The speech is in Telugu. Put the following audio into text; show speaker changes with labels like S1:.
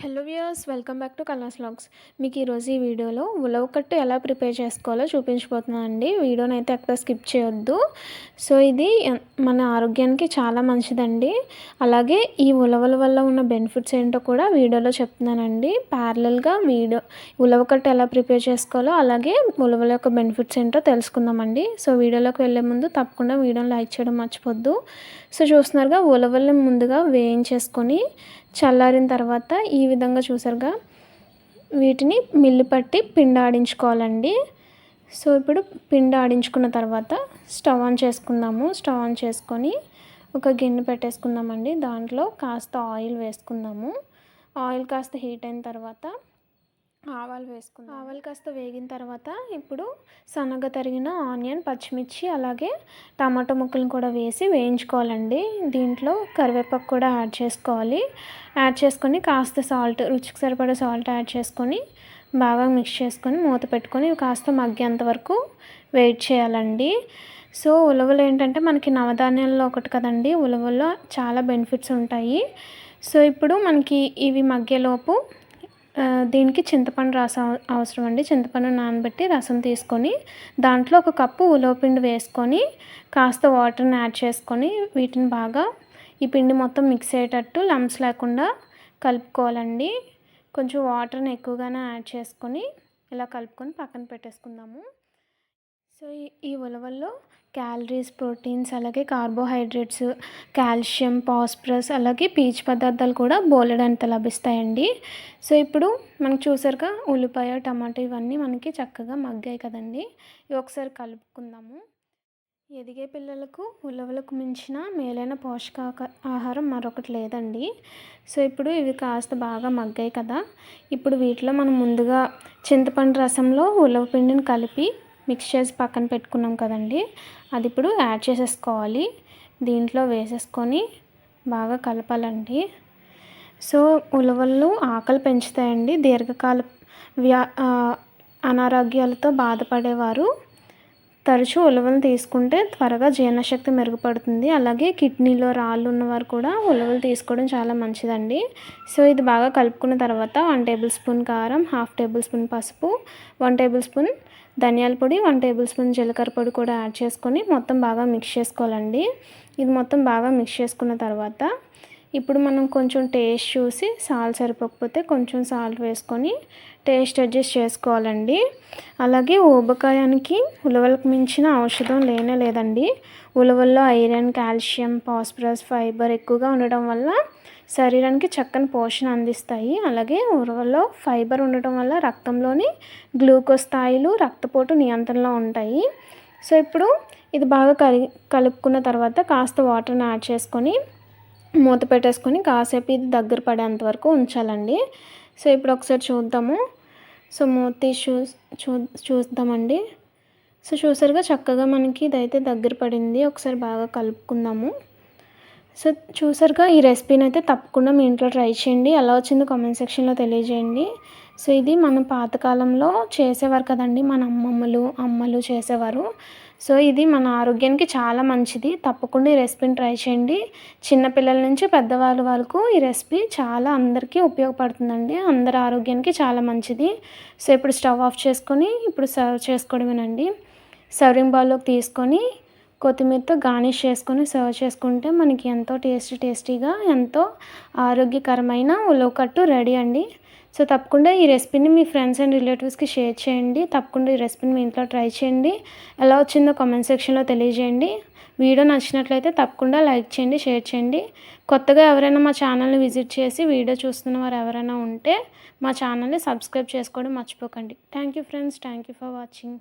S1: Hello viewers welcome back to colours logs మీకు ఈరోజు ఈ వీడియోలో ఉలవ కట్టు ఎలా ప్రిపేర్ చేసుకోవాలో చూపించబోతున్నాను అండి. వీడియోని అయితే ఎక్కడ స్కిప్ చేయొద్దు. సో ఇది మన ఆరోగ్యానికి చాలా మంచిదండి. అలాగే ఈ ఉలవల వల్ల ఉన్న బెనిఫిట్స్ ఏంటో కూడా వీడియోలో చెప్తున్నానండి. ప్యారలల్గా వీడియో ఉలవ కట్టు ఎలా ప్రిపేర్ చేసుకోవాలో అలాగే ఉలవల యొక్క బెనిఫిట్స్ ఏంటో తెలుసుకుందామండి. సో వీడియోలోకి వెళ్ళే ముందు తప్పకుండా వీడియోని లైక్ చేయడం మర్చిపోద్దు. సో చూస్తున్నారుగా ఉలవల్ని ముందుగా వేయించేసుకొని చల్లారిన తర్వాత ఈ విధంగా చూసారుగా వీటిని మిల్లు పట్టి పిండి ఆడించుకోవాలండి. సో ఇప్పుడు పిండి ఆడించుకున్న తర్వాత స్టవ్ ఆన్ చేసుకుందాము. స్టవ్ ఆన్ చేసుకొని ఒక గిన్నె పెట్టేసుకుందామండి. దాంట్లో కాస్త ఆయిల్ వేసుకుందాము. ఆయిల్ కాస్త హీట్ అయిన తర్వాత ఆవాలు వేసుకుందాం. ఆవాలు కాస్త వేగిన తర్వాత ఇప్పుడు సన్నగా తరిగిన ఆనియన్ పచ్చిమిర్చి అలాగే టమాటో ముక్కలను కూడా వేసి వేయించుకోవాలండి. దీంట్లో కరివేపాకు కూడా యాడ్ చేసుకోవాలి. యాడ్ చేసుకొని కాస్త సాల్ట్ రుచికి సరిపడే సాల్ట్ యాడ్ చేసుకొని బాగా మిక్స్ చేసుకొని మూత పెట్టుకొని కాస్త మగ్గేంత వరకు వెయిట్ చేయాలండి. సో ఉలవలు ఏంటంటే మనకి నవధాన్యాల్లో ఒకటి కదండి. ఉలవల్లో చాలా బెనిఫిట్స్ ఉంటాయి. సో ఇప్పుడు మనకి ఇవి మగ్గేలోపు దీనికి చింతపండు రసం అవసరం అండి చింతపండు నానబెట్టి రసం తీసుకొని దాంట్లో ఒక కప్పు ఉలవపిండి వేసుకొని కాస్త వాటర్ని యాడ్ చేసుకొని వీటిని బాగా ఈ పిండి మొత్తం మిక్స్ అయ్యేటట్టు లంప్స్ లేకుండా కలుపుకోవాలండి. కొంచెం వాటర్ని ఎక్కువగానే యాడ్ చేసుకొని ఇలా కలుపుకొని పక్కన పెట్టేసుకుందాము. సో ఈ ఉలవల్లో క్యాలరీస్ ప్రోటీన్స్ అలాగే కార్బోహైడ్రేట్స్ కాల్షియం పాస్ప్రస్ అలాగే పీచు పదార్థాలు కూడా బోలెడంత లభిస్తాయండి. సో ఇప్పుడు మనకు చూసారుగా ఉల్లిపాయ టమాటో ఇవన్నీ మనకి చక్కగా మగ్గాయి కదండి. ఇవి ఒకసారి కలుపుకుందాము. ఎదిగే పిల్లలకు ఉలవలకు మించిన మేలైన పోషక ఆహారం మరొకటి లేదండి. సో ఇప్పుడు ఇవి కాస్త బాగా మగ్గాయి కదా. ఇప్పుడు వీటిలో మనం ముందుగా చింతపండు రసంలో ఉలవ పిండిని కలిపి మిక్స్ చేసి పక్కన పెట్టుకున్నాం కదండి. అది ఇప్పుడు యాడ్ చేసేసుకోవాలి. దీంట్లో వేసేసుకొని బాగా కలపాలండి. సో ఉలవలు ఆకలి పెంచుతాయండి. దీర్ఘకాల వ్యా అనారోగ్యాలతో బాధపడేవారు. తరచూ ఉలవలు తీసుకుంటే త్వరగా జీర్ణశక్తి మెరుగుపడుతుంది. అలాగే కిడ్నీలో రాళ్ళు ఉన్నవారు కూడా ఉలవలు తీసుకోవడం చాలా మంచిదండి. సో ఇది బాగా కలుపుకున్న తర్వాత వన్ టేబుల్ స్పూన్ కారం హాఫ్ టేబుల్ స్పూన్ పసుపు వన్ టేబుల్ స్పూన్ ధనియాల పొడి వన్ టేబుల్ స్పూన్ జీలకర్ర పొడి కూడా యాడ్ చేసుకొని మొత్తం బాగా మిక్స్ చేసుకోవాలండి. ఇది మొత్తం బాగా మిక్స్ చేసుకున్న తర్వాత ఇప్పుడు మనం కొంచెం టేస్ట్ చూసి సాల్ట్ సరిపోకపోతే కొంచెం సాల్ట్ వేసుకొని టేస్ట్ అడ్జస్ట్ చేసుకోవాలండి. అలాగే ఊబకాయానికి ఉలవలకు మించిన ఔషధం లేనే లేదండి. ఉలవల్లో ఐరన్ కాల్షియం ఫాస్ఫరస్ ఫైబర్ ఎక్కువగా ఉండడం వల్ల శరీరానికి చక్కని పోషణ అందిస్తాయి. అలాగే ఉలవల్లో ఫైబర్ ఉండటం వల్ల రక్తంలోని గ్లూకోజ్ స్థాయిలు రక్తపోటు నియంత్రణలో ఉంటాయి. సో ఇప్పుడు ఇది బాగా కలి కలుపుకున్న తర్వాత కాస్త వాటర్ని యాడ్ చేసుకొని మూత పెట్టేసుకొని కాసేపు ఇది దగ్గర పడేంత వరకు ఉంచాలండి. సో ఇప్పుడు ఒకసారి చూద్దాము. సో మూత చూ చూ చూద్దామండి. సో చూసారుగా చక్కగా మనకి ఇదైతే దగ్గర పడింది. ఒకసారి బాగా కలుపుకుందాము. సో చూసారుగా ఈ రెసిపీని అయితే తప్పకుండా మీ ఇంట్లో ట్రై చేయండి. ఎలా వచ్చిందో కామెంట్ సెక్షన్లో తెలియజేయండి. సో ఇది మన పాతకాలంలో చేసేవారు కదండి మన అమ్మమ్మలు అమ్మలు చేసేవారు. సో ఇది మన ఆరోగ్యానికి చాలా మంచిది. తప్పకుండా ఈ రెసిపీని ట్రై చేయండి. చిన్నపిల్లల నుంచి పెద్దవాళ్ళ వరకు ఈ రెసిపీ చాలా అందరికీ ఉపయోగపడుతుందండి. అందరి ఆరోగ్యానికి చాలా మంచిది. సో ఇప్పుడు స్టవ్ ఆఫ్ చేసుకొని ఇప్పుడు సర్వ్ చేసుకోవడమేనండి. సర్వింగ్ బౌల్లోకి తీసుకొని కొత్తిమీరతో గార్నిష్ చేసుకొని సర్వ్ చేసుకుంటే మనకి ఎంతో టేస్టీ టేస్టీగా ఎంతో ఆరోగ్యకరమైన ఉలవకట్టు రెడీ అండి. సో తప్పకుండా ఈ రెసిపీని మీ ఫ్రెండ్స్ అండ్ రిలేటివ్స్కి షేర్ చేయండి. తప్పకుండా ఈ రెసిపీని మీ ఇంట్లో ట్రై చేయండి. ఎలా వచ్చిందో కామెంట్ సెక్షన్లో తెలియజేయండి. వీడియో నచ్చినట్లయితే తప్పకుండా లైక్ చేయండి షేర్ చేయండి. కొత్తగా ఎవరైనా మా ఛానల్ని విజిట్ చేసి వీడియో చూస్తున్న వారు ఎవరైనా ఉంటే మా ఛానల్ని సబ్స్క్రైబ్ చేసుకోవడం మర్చిపోకండి. Thank you friends. Thank you for watching.